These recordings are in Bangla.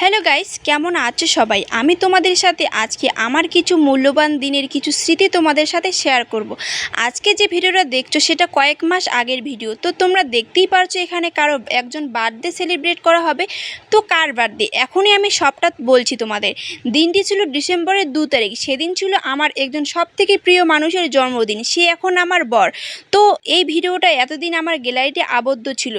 হ্যালো গাইস, কেমন আছো সবাই? আমি তোমাদের সাথে আজকে আমার কিছু মূল্যবান দিনের কিছু স্মৃতি তোমাদের সাথে শেয়ার করব। আজকে যে ভিডিওটা দেখছ সেটা কয়েক মাস আগের ভিডিও। তো তোমরা দেখতেই পারছ এখানে কারও একজন বার্থডে সেলিব্রেট করা হবে। তো কার বার্থডে এখনই আমি সবটা বলছি তোমাদের। দিনটি ছিল ডিসেম্বরের দু তারিখ। সেদিন ছিল আমার একজন সব থেকে প্রিয় মানুষের জন্মদিন। সে এখন আমার বর। তো এই ভিডিওটা এতদিন আমার গ্যালারিতে আবদ্ধ ছিল।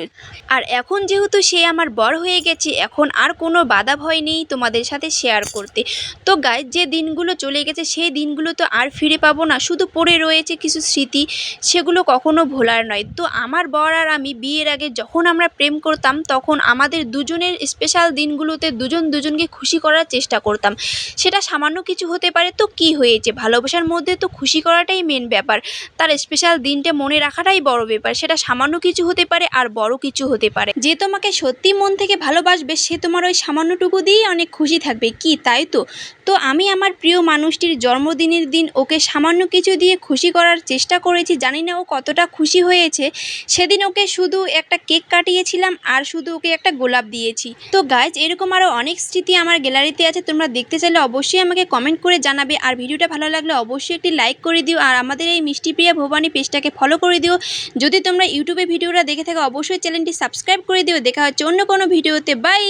আর এখন যেহেতু সে আমার বর হয়ে গেছে, এখন আর কোনো বাধা ভয় নেই তোমাদের সাথে শেয়ার করতে। তো গায়ে যে দিনগুলো চলে গেছে, সেই দিনগুলো তো আর ফিরে পাবো না। শুধু পড়ে রয়েছে কিছু স্মৃতি, সেগুলো কখনো ভোলার নয়। তো আমার বর আর আমি বিয়ের আগে যখন আমরা প্রেম করতাম, তখন আমাদের দুজনের স্পেশাল দিনগুলোতে দুজন দুজনকে খুশি করার চেষ্টা করতাম। সেটা সামান্য কিছু হতে পারে, তো কি হয়েছে? ভালোবাসার মধ্যে তো খুশি করাটাই মেন ব্যাপার। তার স্পেশাল দিনটা মনে রাখাটাই বড় ব্যাপার। সেটা সামান্য কিছু হতে পারে আর বড় কিছু হতে পারে। যে তোমাকে সত্যি মন থেকে ভালোবাসবে, সে তোমার ওই সামান্যটুকু দিয়েই অনেক খুশি থাকবে। কি, তাই তো? তো আমি আমার প্রিয় মানুষটির জন্মদিনের দিন ওকে সামান্য কিছু দিয়ে খুশি করার চেষ্টা করেছি। জানি না ও কতটা খুশি হয়েছে। সেদিন ওকে শুধু একটা কেক কাটিয়েছিলাম আর শুধু ওকে একটা গোলাপ দিয়েছি। তো গাইজ এরকম আরও অনেক স্মৃতি আমার গ্যালারিতে আছে। তোমরা দেখতে চাইলে অবশ্যই আমাকে কমেন্ট করে জানাবে। আর ভিডিওটা ভালো লাগলে অবশ্যই একটি লাইক করে দিও। আর আমাদের এই মিষ্টি প্রিয়া ভবানী পেজটাকে ফলো করে দিও। যদি তোমরা ইউটিউবে ভিডিওটা দেখে থাকো, অবশ্যই চ্যানেলটি সাবস্ক্রাইব করে দিও। দেখা হচ্ছে অন্য কোনো ভিডিওতে। বাই